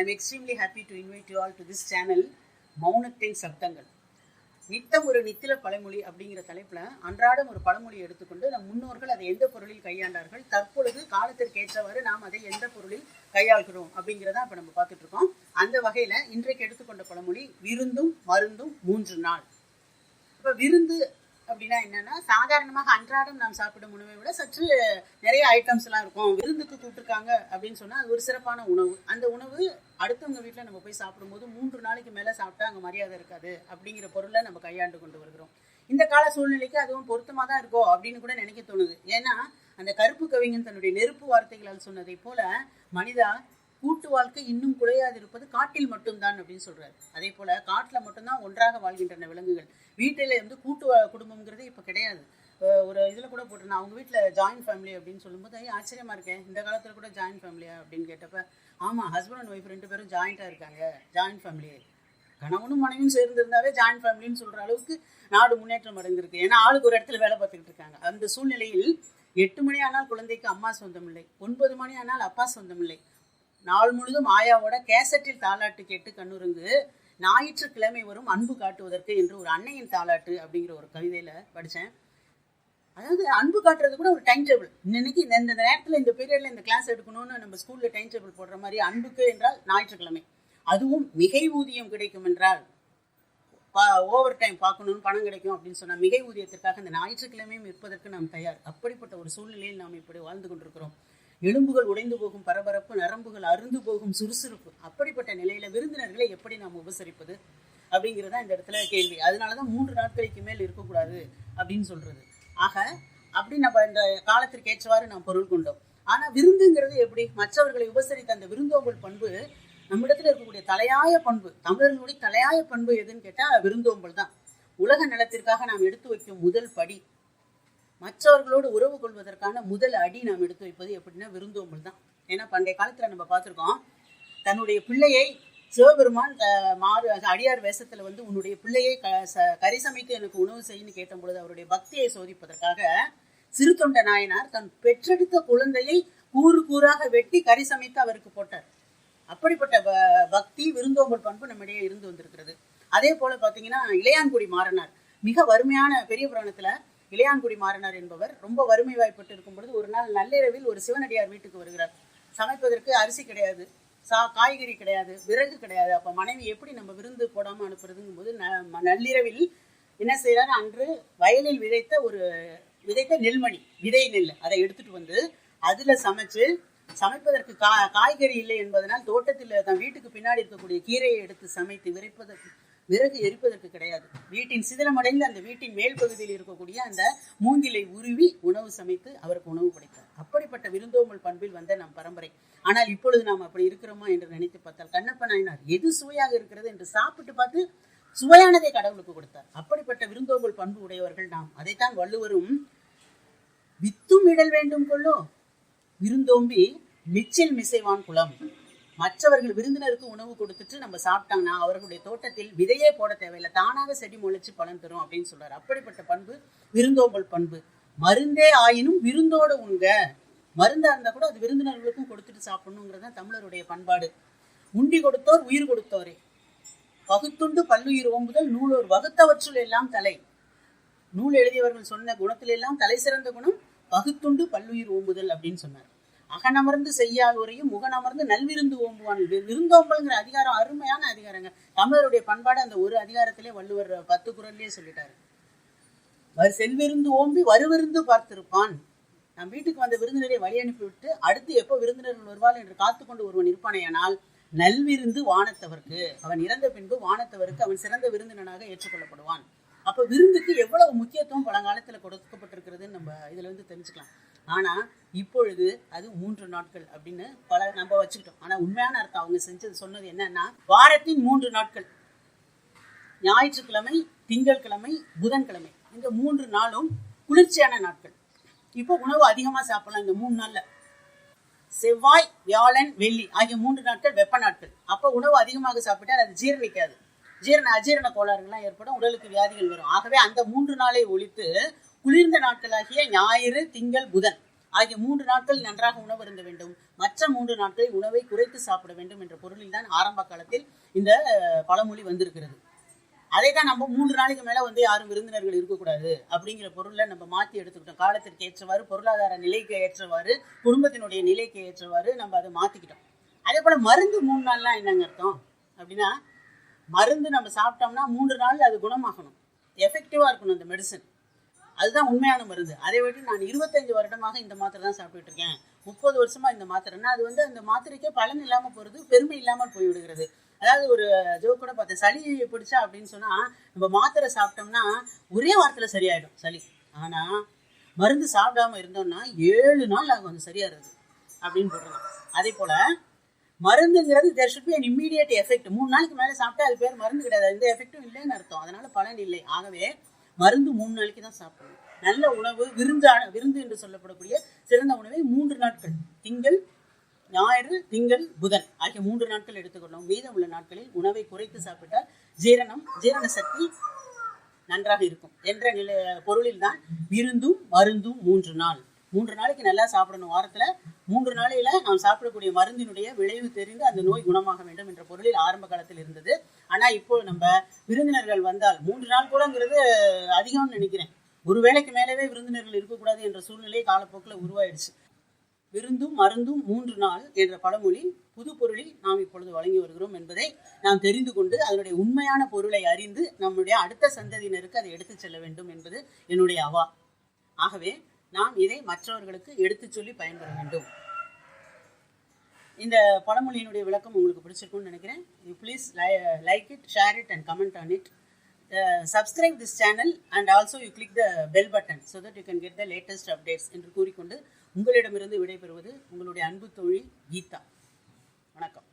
I am extremely happy to invite you all to this channel மௌனத்தின் சப்தங்கள் நித்தம் ஒரு நித்தில பழமொழி அப்படிங்கிற தலைப்பில் அன்றாடம் ஒரு பழமொழி எடுத்துக்கொண்டு நம் முன்னோர்கள் அதை எந்த பொருளில் கையாண்டார்கள் தற்பொழுது காலத்திற்கு ஏற்றவாறு நாம் அதை எந்த பொருளில் கையாள்கிறோம் அப்படிங்கிறத இப்போ நம்ம பார்த்துட்டு இருக்கோம். அந்த வகையில் இன்றைக்கு எடுத்துக்கொண்ட பழமொழி விருந்தும் மருந்தும் மூன்று நாள். இப்போ விருந்து அப்படின்னா என்னன்னா சாதாரணமாக அன்றாடம் நாம் சாப்பிடும் உணவை விட சற்று நிறைய ஐட்டம்ஸ் எல்லாம் இருக்கும். விருந்துக்கு கூப்பிட்டுருக்காங்க அப்படின்னு சொன்னா அது ஒரு சிறப்பான உணவு. அந்த உணவு அடுத்தவங்க வீட்டில் நம்ம போய் சாப்பிடும்போது மூன்று நாளைக்கு மேலே சாப்பிட்டா அங்கே மரியாதை இருக்காது அப்படிங்கிற பொருளை நம்ம கையாண்டு கொண்டு வருகிறோம். இந்த கால சூழ்நிலைக்கு அதுவும் பொருத்தமாக தான் இருக்கோ அப்படின்னு கூட நினைக்க தோணுது. ஏன்னா அந்த கருப்பு கவிஞன் தன்னுடைய நெருப்பு வார்த்தைகளால் சொன்னதை போல மனிதா கூட்டு வாழ்க்கை இன்னும் குறையாதிருப்பது காட்டில் மட்டும்தான் அப்படின்னு சொல்றாரு. அதே போல காட்டில் மட்டும்தான் ஒன்றாக வாழ்கின்றன விலங்குகள். வீட்டில வந்து கூட்டு வா- குடும்பம்ங்கிறது இப்போ கிடையாது. ஒரு இதில் கூட போட்டிருந்தேன். அவங்க வீட்டில் ஜாயின்ட் ஃபேமிலி அப்படின்னு சொல்லும்போது ஐயா ஆச்சரியமா இருக்கேன் இந்த காலத்தில் கூட ஜாயின்ட் ஃபேமிலியா அப்படின்னு கேட்டப்ப ஆமாம் ஹஸ்பண்ட் அண்ட் ஒய்ஃப் ரெண்டு பேரும் ஜாயிண்ட்டாக இருக்காங்க. ஜாயின்ட் ஃபேமிலி கணவனும் மனைவியும் சேர்ந்திருந்தாவே ஜாயின்ட் ஃபேமிலின்னு சொல்ற அளவுக்கு நாடு முன்னேற்றம் அடைந்திருக்கு. ஏன்னா ஆளுக்கு ஒரு இடத்துல வேலை பார்த்துக்கிட்டு இருக்காங்க. அந்த சூழ்நிலையில் எட்டு மணி ஆனால் குழந்தைக்கு அம்மா சொந்தம் இல்லை ஒன்பது மணி ஆனால் அப்பா சொந்தம் இல்லை நாள் முழுதும் ஆயாவோட கேசட்டில் தாலாட்டு கேட்டு கண்ணுறங்கு ஞாயிற்றுக்கிழமை வரும் அன்பு காட்டுவதற்கு என்று ஒரு அன்னையின் தாலாட்டு அப்படிங்கிற ஒரு கவிதையில படித்தேன் அதாவது அன்பு காட்டுறது கூட ஒரு டைம் டேபிள் இன்னைக்கு இந்த இந்த நேரத்தில் இந்த பீரியட்ல இந்த கிளாஸ் எடுக்கணும்னு நம்ம ஸ்கூல்ல டைம் டேபிள் போடுற மாதிரி அன்புக்கு என்றால் ஞாயிற்றுக்கிழமை. அதுவும் மிகை ஊதியம் கிடைக்கும் என்றால் ஓவர் டைம் பார்க்கணும்னு பணம் கிடைக்கும் அப்படின்னு சொன்னா மிகை ஊதியத்திற்காக இந்த ஞாயிற்றுக்கிழமையும் இருப்பதற்கு நாம் தயார். அப்படிப்பட்ட ஒரு சூழ்நிலையில் நாம் இப்படி வாழ்ந்து கொண்டிருக்கிறோம். எலும்புகள் உடைந்து போகும் பரபரப்பு நரம்புகள் அருந்து போகும் சுறுசுறுப்பு அப்படிப்பட்ட நிலையில விருந்தினர்களை எப்படி நாம் உபசரிப்பது அப்படிங்கிறதா இந்த இடத்துல கேள்வி. அதனாலதான் மூன்று நாட்களுக்கு மேல் இருக்கக்கூடாது அப்படின்னு சொல்றது. ஆக அப்படி நம்ம இந்த காலத்திற்கு ஏற்றவாறு நாம் பொருள் கொண்டோம். ஆனா விருந்துங்கிறது எப்படி? மற்றவர்களை உபசரித்த அந்த விருந்தோம்பல் பண்பு நம்மிடத்துல இருக்கக்கூடிய தலையாய பண்பு தமிழர்களுடைய தலையாய பண்பு எதுன்னு கேட்டா விருந்தோம்பல் தான். உலக நலத்திற்காக நாம் எடுத்து வைக்கும் முதல் படி மற்றவர்களோடு உறவு கொள்வதற்கான முதல் அடி நாம் எடுத்து வைப்பது எப்படின்னா விருந்தோம்பல் தான். ஏன்னா பண்டைய காலத்தில் நம்ம பார்த்துருக்கோம் தன்னுடைய பிள்ளையை சிவபெருமான் மாறு அடியார் வேஷத்தில் வந்து உன்னுடைய பிள்ளையை க ச- கறி சமைத்து எனக்கு உணவு செய்யன்னு கேட்ட பொழுது அவருடைய பக்தியை சோதிப்பதற்காக சிறு தொண்ட நாயனார் தன் பெற்றெடுத்த குழந்தையை கூறு கூறாக வெட்டி கறி சமைத்து அவருக்கு போட்டார். அப்படிப்பட்ட ப- பக்தி விருந்தோம்பல் பண்பு நம்மிடையே இருந்து வந்திருக்கிறது. அதே போல பார்த்தீங்கன்னா இளையான்குடி மாறனார் மிக வறுமையான பெரிய புராணத்தில் இளையான்குடி மாறனார் என்பவர் ரொம்ப வறுமை வாய்ப்பட்டு இருக்கும் பொழுது ஒரு நாள் நள்ளிரவில் ஒரு சிவனடியார் வீட்டுக்கு வருகிறார். சமைப்பதற்கு அரிசி கிடையாது சா காய்கறி கிடையாது விறகு கிடையாது. அப்போ மனைவி எப்படி நம்ம விருந்து போடாமல் அனுப்புறதுங்கும் போது ந- நள்ளிரவில் என்ன செய்யறாரு அன்று வயலில் விதைத்த ஒரு விதைத்த நெல்மணி விதை நெல் அதை எடுத்துட்டு வந்து அதுல சமைச்சு சமைப்பதற்கு கா காய்கறி இல்லை என்பதனால் தோட்டத்தில் தன் வீட்டுக்கு பின்னாடி இருக்கக்கூடிய கீரையை எடுத்து சமைத்து விரைப்பதற்கு விறகு எரிப்பதற்கு கிடையாது. வீட்டின் சிதிலமடைந்து அந்த வீட்டின் மேல் பகுதியில் இருக்கக்கூடிய அந்த மூங்கிலை உருவி உணவு சமைத்து அவருக்கு உணவு படைத்தார் அப்படிப்பட்ட விருந்தோம்பல் பண்பில் வந்த நம் பரம்பரை. ஆனால் இப்பொழுது நாம் அப்படி இருக்கிறோமா என்று நினைத்து பார்த்தால் கண்ணப்ப நாயனார் எது சுவையாக இருக்கிறது என்று சாப்பிட்டு பார்த்து சுவையானதை கடவுளுக்கு கொடுத்தார். அப்படிப்பட்ட விருந்தோம்பல் பண்பு உடையவர்கள் நாம். அதைத்தான் வள்ளுவரும் வித்தும் இடல் வேண்டும் கொள்ளோ? விருந்தோம்பி மிச்சில் மிசைவான் குளம். மற்றவர்கள் விருந்தினருக்கு உணவு கொடுத்துட்டு நம்ம சாப்பிட்டாங்கன்னா அவர்களுடைய தோட்டத்தில் விதையே போட தேவையில்லை. தானாக செடி முளைச்சு பலன் தரும் அப்படின்னு சொல்றாரு. அப்படிப்பட்ட பண்பு விருந்தோம்பல் பண்பு. மருந்தே ஆயினும் விருந்தோடு உண்க. மருந்தா இருந்தா கூட அது விருந்தினர்களுக்கும் கொடுத்துட்டு சாப்பிடணுங்கிறது தான் தமிழருடைய பண்பாடு. உண்டி கொடுத்தோர் உயிர் கொடுத்தோரே. பகுத்துண்டு பல்லுயிர் ஓம்புதல் நூலோர் வகுத்தவற்றுள் எல்லாம் தலை. நூல் எழுதியவர்கள் சொன்ன குணத்திலெல்லாம் தலை சிறந்த குணம் பகுத்துண்டு பல்லுயிர் ஓம்புதல் அப்படின்னு சொன்னார். அகனமர்ந்து செய்யால் உரையும் முகனமர்ந்து நல்விருந்து ஓம்புவான். விருந்தோம்பல்ங்கிற அதிகாரம் அருமையான அதிகாரங்க. தமிழருடைய பண்பாடு அந்த ஒரு அதிகாரத்திலே வள்ளுவர் பத்து குரல்லே சொல்லிட்டாரு. செல்விருந்து ஓம்பி வருவிருந்து பார்த்திருப்பான். நம் வீட்டுக்கு வந்த விருந்தினரை வழி அனுப்பிவிட்டு அடுத்து எப்போ விருந்தினர்கள் வருவாள் என்று காத்துக்கொண்டு ஒருவன் இருப்பானேயானால் நல்விருந்து வானத்தவர்க்கு. அவன் இறந்த பின்பு வானத்தவருக்கு அவன் சிறந்த விருந்தினனாக ஏற்றுக்கொள்ளப்படுவான். அப்ப விருந்துக்கு எவ்வளவு முக்கியத்துவம் பழங்காலத்துல கொடுக்கப்பட்டிருக்கிறதுன்னு நம்ம இதுல இருந்து தெரிஞ்சுக்கலாம். ஆனா இப்பொழுது அது மூன்று நாட்கள் அப்படின்னு பல நம்ம வச்சுக்கிட்டோம். ஆனால் உண்மையான அர்த்தம் அவங்க செஞ்சது சொன்னது என்னன்னா வாரத்தின் மூன்று நாட்கள். ஞாயிற்றுக்கிழமை திங்கட்கிழமை புதன்கிழமை. இந்த மூன்று நாளும் குளிர்ச்சியான நாட்கள். இப்போ உணவு அதிகமாக சாப்பிடலாம் இந்த மூணு நாளில். செவ்வாய் வியாழன் வெள்ளி ஆகிய மூன்று நாட்கள் வெப்ப நாட்கள். அப்போ உணவு அதிகமாக சாப்பிட்டால் அது ஜீரணிக்காது. ஜீரண அஜீரண கோளாறுகள்லாம் ஏற்படும் உடலுக்கு வியாதிகள் வரும். ஆகவே அந்த மூன்று நாளை ஒழித்து குளிர்ந்த நாட்களாகிய ஞாயிறு திங்கள் புதன் ஆகிய மூன்று நாட்கள் நன்றாக உணவு இருந்த வேண்டும். மற்ற மூன்று நாட்களில் உணவை குறைத்து சாப்பிட வேண்டும் என்ற பொருளில் தான் ஆரம்ப காலத்தில் இந்த பழமொழி வந்திருக்கிறது. அதை தான் நம்ம மூன்று நாளைக்கு மேலே வந்து யாரும் விருந்தினர்கள் இருக்கக்கூடாது அப்படிங்கிற பொருளை நம்ம மாற்றி எடுத்துக்கிட்டோம். காலத்திற்கு ஏற்றவாறு பொருளாதார நிலைக்கு ஏற்றவாறு குடும்பத்தினுடைய நிலைக்கு ஏற்றவாறு நம்ம அதை மாற்றிக்கிட்டோம் அதே போல் மருந்து மூணு நாள்லாம் என்னங்க அர்த்தம்? அப்படின்னா மருந்து நம்ம சாப்பிட்டோம்னா மூன்று நாள் அது குணமாகணும். எஃபெக்டிவாக இருக்கணும் அந்த மெடிசன் அதுதான் உண்மையான மருந்து. அதை விட்டு நான் இருபத்தஞ்சு வருடமாக இந்த மாத்திரை தான் சாப்பிட்டுட்டு இருக்கேன் முப்பது வருஷமா இந்த மாத்திரைன்னா அது வந்து அந்த மாத்திரைக்கே பலன் இல்லாமல் போகிறது பெருமை இல்லாமல் போய்விடுகிறது. அதாவது ஒரு ஜோக் கூட பார்த்தேன் சளி பிடிச்சா அப்படின்னு சொன்னால் நம்ம மாத்திரை சாப்பிட்டோம்னா ஒரே வாரத்தில் சரியாயிடும் சளி. ஆனால் மருந்து சாப்பிடாம இருந்தோம்னா ஏழு நாள் ஆகும் அது சரியாகிறது அப்படின்னு போட்டுருலாம் அதே போல் மருந்துங்கிறது there should be an immediate effect மூணு நாளைக்கு மேலே சாப்பிட்டா அது பேர் மருந்து கிடையாது. எந்த எஃபெக்டும் இல்லைன்னு அர்த்தம். அதனால் பலன் இல்லை. ஆகவே மருந்து மூணு நாளைக்கு தான் சாப்பிடணும். நல்ல உணவு விருந்தான விருந்து என்று சொல்லப்படக்கூடிய சிறந்த உணவை மூன்று நாட்கள். திங்கள் ஞாயிறு திங்கள் புதன் ஆகிய மூன்று நாட்கள் எடுத்துக்கொள்ளணும் மீதம் உள்ள நாட்களில் உணவை குறைத்து சாப்பிட்டால் ஜீரணம் ஜீரண சக்தி நன்றாக இருக்கும். என்ற நிலை பொருளில் தான் விருந்தும் மருந்தும் மூன்று நாள். மூன்று நாளைக்கு நல்லா சாப்பிடணும். வாரத்துல மூன்று நாளையில நாம் சாப்பிடக்கூடிய மருந்தினுடைய விளைவு தெரிந்து அந்த நோய் குணமாக வேண்டும் என்ற பொருளில் ஆரம்ப காலத்தில் இருந்தது. ஆனா இப்போ நம்ம விருந்தினர்கள் வந்தால் மூன்று நாள் கூடங்கிறது அதிகம்னு நினைக்கிறேன். ஒரு வேளைக்கு மேலவே விருந்தினர்கள் இருக்கக்கூடாது என்ற சூழ்நிலை காலப்போக்கில் உருவாயிடுச்சு. விருந்தும் மருந்தும் மூன்று நாள் என்ற பழமொழி புது பொருளில் நாம் இப்பொழுது வழங்கி வருகிறோம் என்பதை நாம் தெரிந்து கொண்டு அதனுடைய உண்மையான பொருளை அறிந்து நம்முடைய அடுத்த சந்ததியினருக்கு அதை எடுத்துச் செல்ல வேண்டும் என்பது என்னுடைய அவா. ஆகவே நாம் இதை மற்றவர்களுக்கு எடுத்துச் சொல்லி பயன்பெற வேண்டும். இந்த பழமொழியினுடைய விளக்கம் உங்களுக்கு பிடிச்சிருக்கும்னு நினைக்கிறேன். You please like it share it and comment on it subscribe this channel and also you click the bell button so that you can get the latest updates என்று கூறிக்கொண்டு உங்களிடமிருந்து விடைபெறுவது உங்களுடைய அன்பு தோழி கீதா. வணக்கம்.